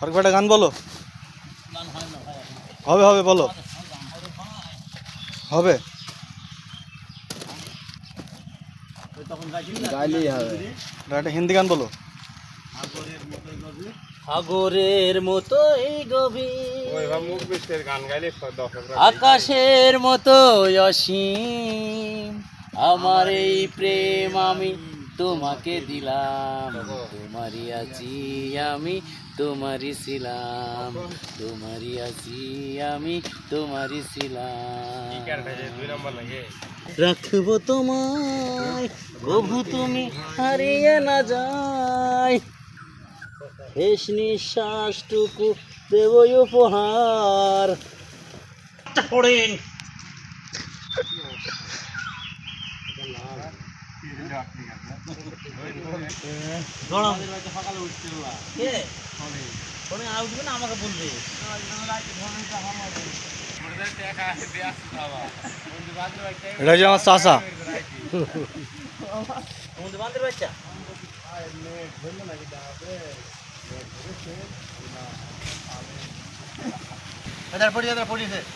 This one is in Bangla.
ফারুক ভাই একটা গান বলো। হবে হবে বলো। হবে। হিন্দি গান বলো। সাগরের মতো এই গভীর আকাশের মতো অসীম। আমার এই প্রেম আমি তোমাকে দিলাম তোমারই আছি আমি তোমারই ছিলাম তোমারই আছি আমি তোমারই ছিলাম। রাখব তোমায় প্রভু তুমি হারিয়ে না যায়। শেষ নিঃশ্বাসটুকু দেব উপহার। পড়েন আর আমাকে বলবে। এটা হচ্ছে আমার চাষা পড়ি এদার পড়িছে